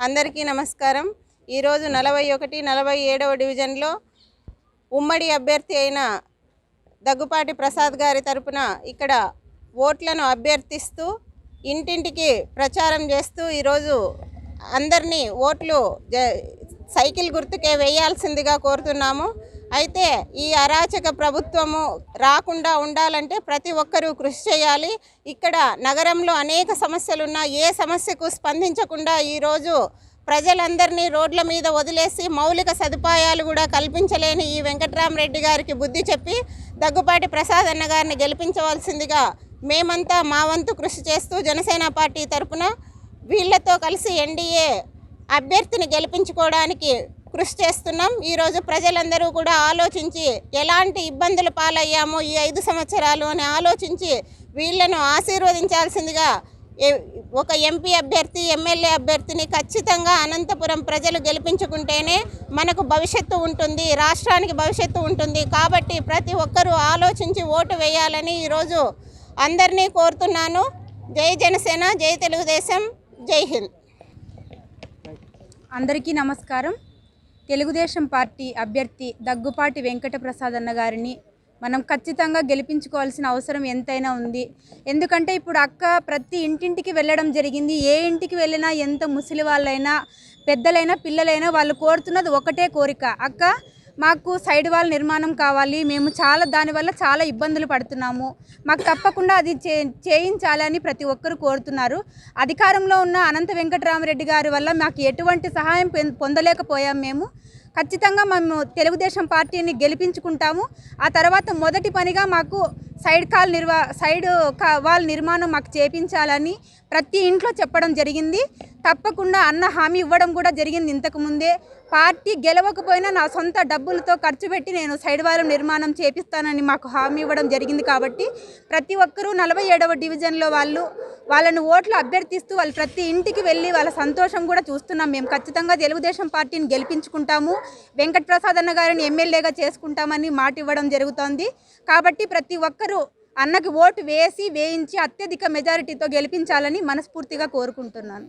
అందరికీ నమస్కారం. ఈరోజు నలభై ఒకటి నలభై ఏడవ డివిజన్లో ఉమ్మడి అభ్యర్థి అయిన దగ్గుపాటి ప్రసాద్ గారి తరపున ఇక్కడ ఓట్లను అభ్యర్థిస్తూ ఇంటింటికి ప్రచారం చేస్తూ ఈరోజు అందరినీ ఓట్లు జ- సైకిల్ గుర్తుకే వేయాల్సిందిగా కోరుతున్నాము. అయితే ఈ అరాచక ప్రభుత్వము రాకుండా ఉండాలంటే ప్రతి ఒక్కరూ కృషి చేయాలి. ఇక్కడ నగరంలో అనేక సమస్యలున్నా ఏ సమస్యకు స్పందించకుండా ఈరోజు ప్రజలందరినీ రోడ్ల మీద వదిలేసి మౌలిక సదుపాయాలు కూడా కల్పించలేని ఈ వెంకట్రామరెడ్డి గారికి బుద్ధి చెప్పి దగ్గుపాటి ప్రసాద్ అన్న గారిని గెలిపించవలసిందిగా మేమంతా మా వంతు కృషి చేస్తూ జనసేన పార్టీ తరపున వీళ్ళతో కలిసి ఎన్డీఏ అభ్యర్థిని గెలిపించుకోవడానికి కృషి చేస్తున్నాం. ఈరోజు ప్రజలందరూ కూడా ఆలోచించి ఎలాంటి ఇబ్బందులు పాలయ్యామో ఈ ఐదు సంవత్సరాలు అని ఆలోచించి వీళ్ళను ఆశీర్వదించాల్సిందిగా ఒక ఎంపీ అభ్యర్థి ఎమ్మెల్యే అభ్యర్థిని ఖచ్చితంగా అనంతపురం ప్రజలు గెలిపించుకుంటేనే మనకు భవిష్యత్తు ఉంటుంది రాష్ట్రానికి భవిష్యత్తు ఉంటుంది. కాబట్టి ప్రతి ఒక్కరూ ఆలోచించి ఓటు వేయాలని ఈరోజు అందరినీ కోరుతున్నాను. జై జనసేన జై తెలుగుదేశం జై హింద్. అందరికీ నమస్కారం. తెలుగుదేశం పార్టీ అభ్యర్థి దగ్గుపాటి వెంకటప్రసాద్ అన్న గారిని మనం ఖచ్చితంగా గెలిపించుకోవాల్సిన అవసరం ఎంతైనా ఉంది. ఎందుకంటే ఇప్పుడు అక్క ప్రతి ఇంటింటికి వెళ్ళడం జరిగింది. ఏ ఇంటికి వెళ్ళినా ఎంత ముసలి వాళ్ళైనా పెద్దలైనా పిల్లలైనా వాళ్ళు కోరుతున్నది ఒకటే కోరిక. అక్క మాకు సైడ్ వాల్ నిర్మాణం కావాలి మేము చాలా దానివల్ల చాలా ఇబ్బందులు పడుతున్నాము. మాకు తప్పకుండా అది చే చేయించాలని ప్రతి ఒక్కరు కోరుతున్నారు. అధికారంలో ఉన్న అనంత వెంకటరామరెడ్డి గారి వల్ల మాకు ఎటువంటి సహాయం పొం- పొందలేకపోయాం మేము. ఖచ్చితంగా మేము తెలుగుదేశం పార్టీని గెలిపించుకుంటాము. ఆ తర్వాత మొదటి పనిగా మాకు సైడ్ కాల్ నిర్వా సైడ్ కా వాల్ నిర్మాణం మాకు చేపించాలని ప్రతి ఇంట్లో చెప్పడం జరిగింది. తప్పకుండా అన్న హామీ ఇవ్వడం కూడా జరిగింది ఇంతకుముందే పార్టీ గెలవకపోయినా నా సొంత డబ్బులతో ఖర్చు పెట్టి నేను సైడ్ నిర్మాణం చేపిస్తానని మాకు హామీ ఇవ్వడం జరిగింది కాబట్టి ప్రతి ఒక్కరూ నలభై ఏడవ డివిజన్లో వాళ్ళు వాళ్ళను ఓట్లు అభ్యర్థిస్తూ వాళ్ళు ప్రతి ఇంటికి వెళ్ళి వాళ్ళ సంతోషం కూడా చూస్తున్నాం. మేము ఖచ్చితంగా తెలుగుదేశం పార్టీని గెలిపించుకుంటాము. వెంకటప్రసాద్ అన్న గారిని ఎమ్మెల్యేగా చేసుకుంటామని మాట ఇవ్వడం జరుగుతోంది. కాబట్టి ప్రతి ఒక్కరూ అన్నకి ఓటు వేసి వేయించి అత్యధిక మెజారిటీతో గెలిపించాలని మనస్ఫూర్తిగా కోరుకుంటున్నాను.